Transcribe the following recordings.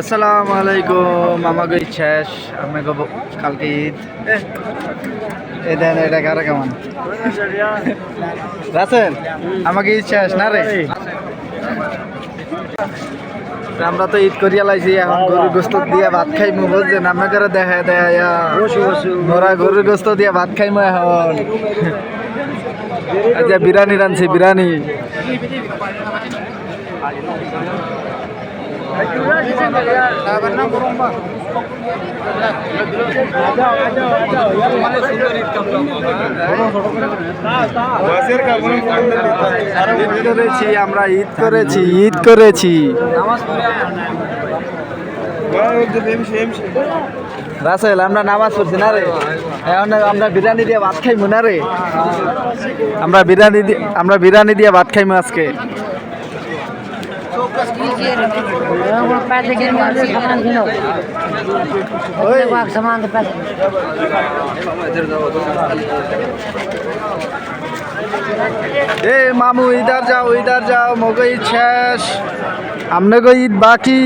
আসসালামু আলাইকুম আমাকে শেষ আমাকে কালকে ঈদ। এ দেন এটা কারা কেমন? রাসেল আমাকে ঈদ শেষ না রে? আমরা তো ঈদ করিয়া লাইছি এখন গরুর গোস্ত দিয়ে ভাত খাইমু বুঝছেন? আমরা করে দেখা দেয়া মোরা গরুর গোস্ত দিয়ে ভাত খাইমু এখন। আচ্ছা বিরিয়ানি রানছি বিরিয়ানি। আমরা ঈদ করেছি ঈদ করেছি। রাসেল, আমরা নামাজ পড়ছি না রে? এখন আমরা বিরিয়ানি দিয়ে ভাত খাইমু না রে? আমরা বিরিয়ানি দিয়ে আমরা বিরিয়ানি দিয়ে ভাত খাইমু আজকে। पैसे गिर में सामान गिनो ओए। बाग सामान के पैसे এ মামু ইধার যাও ইধার যাও মগো ঈদ শেষ আমনে ঈদ বাকি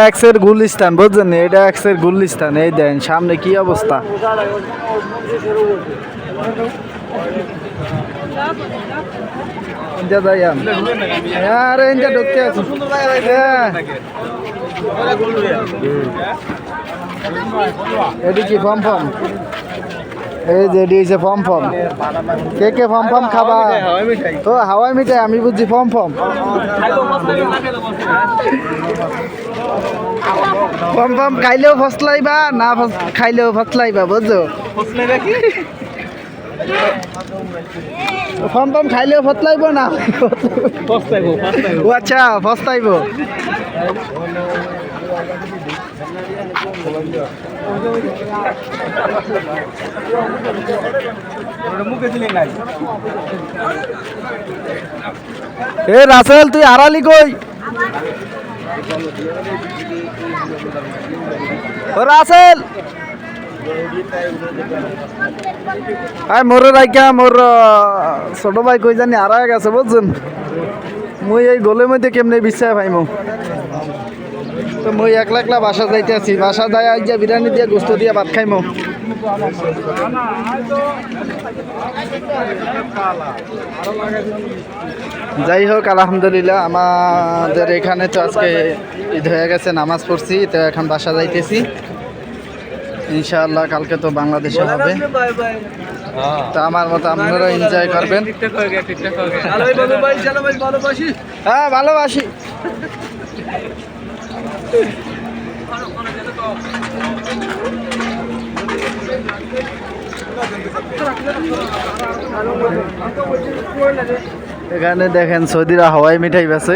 এক্সের গুলিস্তান বুঝছেন এটা এক্সের গুলিস্তান এই দেন সামনে কি অবস্থা ইনটা যাই আম আরে ইনটা ঢুকতে। এটি কি এই যে হচ্ছে ফর্ম কে কে ফর্ম খাবা ও হাওয়াই মিঠাই আমি বুঝছি ফর্ম ফর্ম ফর্ম ফর্ম খাইলেও ফসলাইবা না খাইলেও ফসলাইবা বুঝছ ফর্ম ফর্ম খাইলেও ফসলাইব না? ও আচ্ছা ফসলাইব এ রাসেল তুই আড়ালি কই? রাসেল! আই, মোর রাইকা, মোর ছোট ভাই কই জানি, আড়াই গেছে বুঝছেন? মুই এই গোলের মধ্যে কেমনে বিশ্বাস পাইমু তো মুই একলা একলা বাসা যাইতে আছি। বাসা যায় আজ যা বিরিয়ানি দিয়ে, গোস্ত দিয়ে ভাত খাইমু যাই হোক, আলহামদুলিল্লাহ, আমাদের এখানে তো আজকে ঈদ হয়ে গেছে, নামাজ পড়ছি, তো এখন বাসা যাইতেছি। ইনশাআল্লাহ কালকে তো বাংলাদেশে হবে। তো আমার মতো আপনারা এনজয় করবেন। হ্যাঁ ভালোবাসি। এখানে দেখেন সৌদিরা হাওয়াই মিঠাই বেছে।